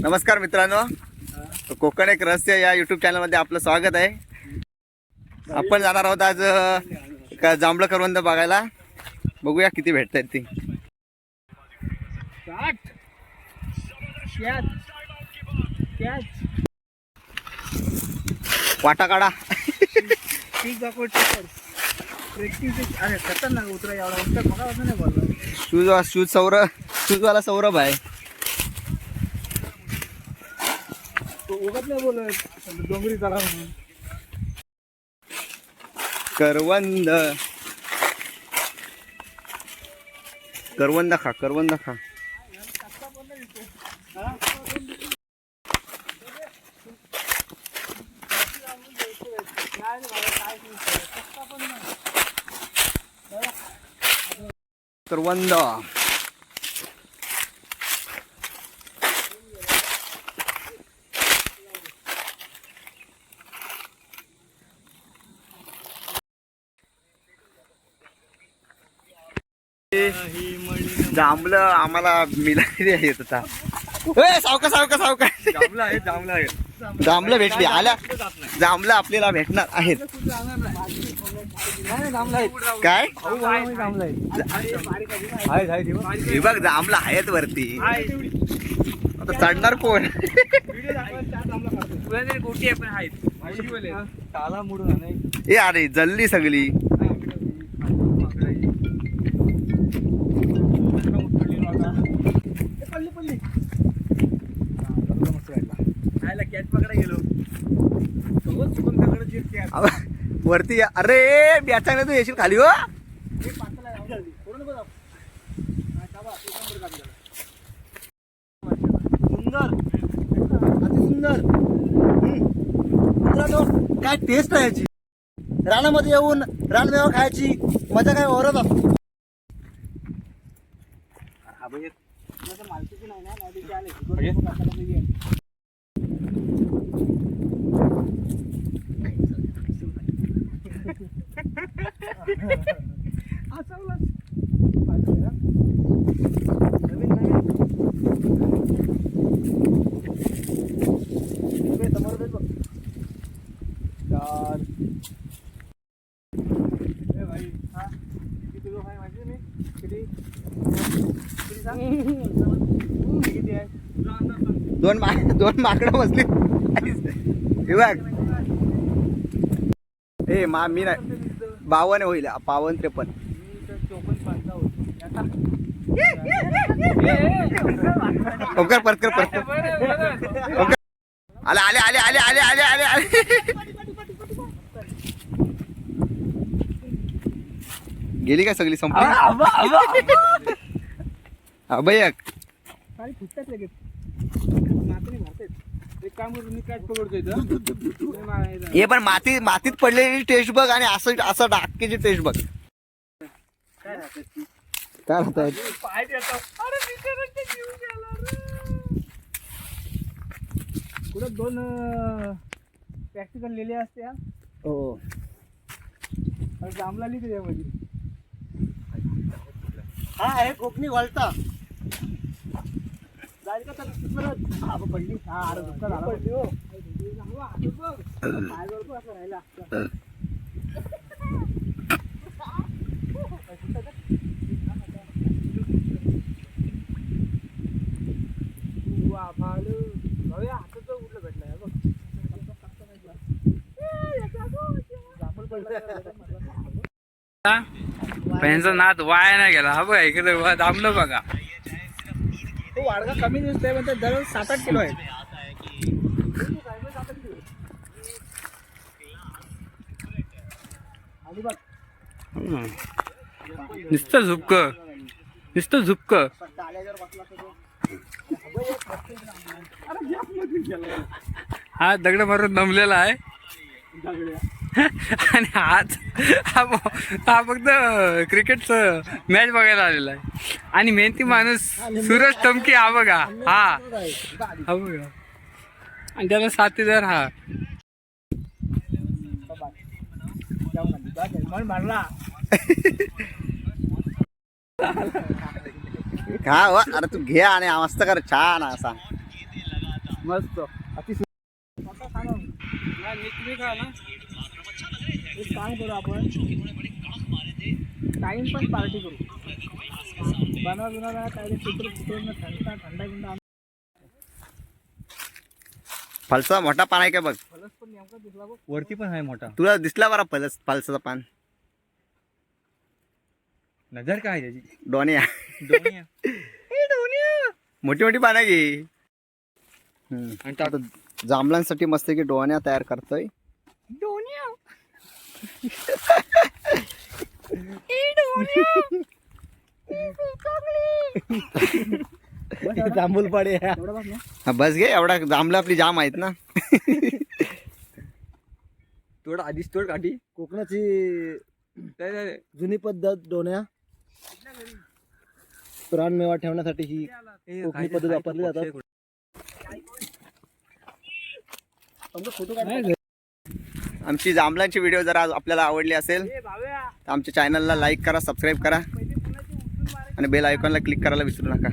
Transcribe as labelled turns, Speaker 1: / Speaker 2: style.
Speaker 1: नमस्कार मित्रांनो. कोकण एक रहस्य या युट्यूब चॅनलमध्ये आपलं स्वागत आहे. आपण जाणार आहोत आज का जांभळं करवंद बघायला. बघूया किती भेटत आहेत ती वाटा काढा. शूज शूज सौर शूजवाला सौरभ आहे.
Speaker 2: तो नाही बोलत. डोंगरी चला म्हणून.
Speaker 1: करवंद. करवंद खा करवंद खा. करवंद. जांभलं आम्हाला मिळालेली आहेत आता. सावका सावका सावका.
Speaker 2: जांभला आहे जांभला आहे
Speaker 1: जांभलं भेटली. आल्या. जांभलं आपल्याला भेटणार आहेत.
Speaker 2: आहे
Speaker 1: काय?
Speaker 2: आहे आहे
Speaker 1: हे बघ जांभलं आहेत वरती. आता चढणार कोण?
Speaker 2: गोटी आहे पण आहेत
Speaker 1: ए अरे जल्ली सगळी. वरती या- अरे ब्याचाने तू येशील खाली हो?
Speaker 2: सुंदर. अति सुंदर. काय टेस्ट आहे याची? रानामध्ये येऊन रानमेवा खायची. मजा काय ओरत असतो? मालकी पण आहे ना
Speaker 1: दोन मा दोन माकडं बसली. हे बघ. ए मा मी नाही. बावन होईल पावन त्रेपन्न.
Speaker 2: मी परत कर परत
Speaker 1: ओकर आले आले आले आले आले आले आले आले. गेली काय सगळी संपली? अभयक
Speaker 2: फुटतात लगेच एक काम करून मी काय इथं.
Speaker 1: हे पण माती मातीत पडलेली टेस्ट बघ आणि असं असं डाकेची टेस्ट बघ
Speaker 2: काय राहतात?
Speaker 1: काय राहतात
Speaker 2: पाय देतो. अरे बिचाऱ्याचा जीव गेला रे. कुठं दोन प्रॅक्टिकल लिहिले असते हा. जांभला लिहिते त्यामध्ये हा आहे कोकणी वळता जायचं का परत हा पडली. हा अरे दुःख झाला. पडली हो. काय करतो असं राहिला. भेटला बघ. पडलं.
Speaker 3: त्यांचा नाद वाया नाही गेला हा बघा इकडे वा- दाबलं बघा
Speaker 2: तो वाडगा कमी दिसतोय पण ते दर सात आठ किलो आहे बघ
Speaker 3: हम्म. नुसतं झुपक नुसतं झुपक. हा दगड मारून दमलेला आहे आणि आज हा हा फक्त क्रिकेटचं मॅच बघायला आलेला आहे आणि मेहनती माणूस सूरज टमकी हा बघा हा हा बघा आणि त्याला साथीदार हा
Speaker 1: हो? अरे तू घे आणि मस्त कर छान असा
Speaker 3: मस्त
Speaker 2: अति खा ना. एक काम करू आपण. टाइम पण पार्टी करू. बनवा बिनवा काय चित्र चित्र थंडा थंडा बिंडा
Speaker 1: फलसा मोठा पान आहे का बघ?
Speaker 2: फलस पण नेमका दिसला बघ.
Speaker 3: वरती पण आहे मोठा.
Speaker 1: तुला दिसला बरा फलस फलसाचा पान.
Speaker 3: नजर काय त्याची?
Speaker 1: डोनिया.
Speaker 3: आहे.
Speaker 1: मोठी मोठी पानं घे. हम्म.
Speaker 3: आणि.
Speaker 1: आता जांभळांसाठी मस्त की डोण्या तयार करतोय.
Speaker 2: जांभूल पाडे
Speaker 1: हा, बस घे एवढा जांभळं आपली जाम आहेत ना.
Speaker 3: तोड आधीच तोड काठी.
Speaker 2: कोकणाची? जुनी पद्धत डोण्या. प्राणमेवा ठेवण्यासाठी ही कोकणी पद्धत वापरली जातात. फोटो काढ.
Speaker 1: आमची जांभळांची व्हिडिओ जर आज आपल्याला आवडली असेल तर आमच्या चॅनलला लाईक करा सबस्क्राईब करा. आणि बेल आयकॉनला क्लिक करायला विसरू नका.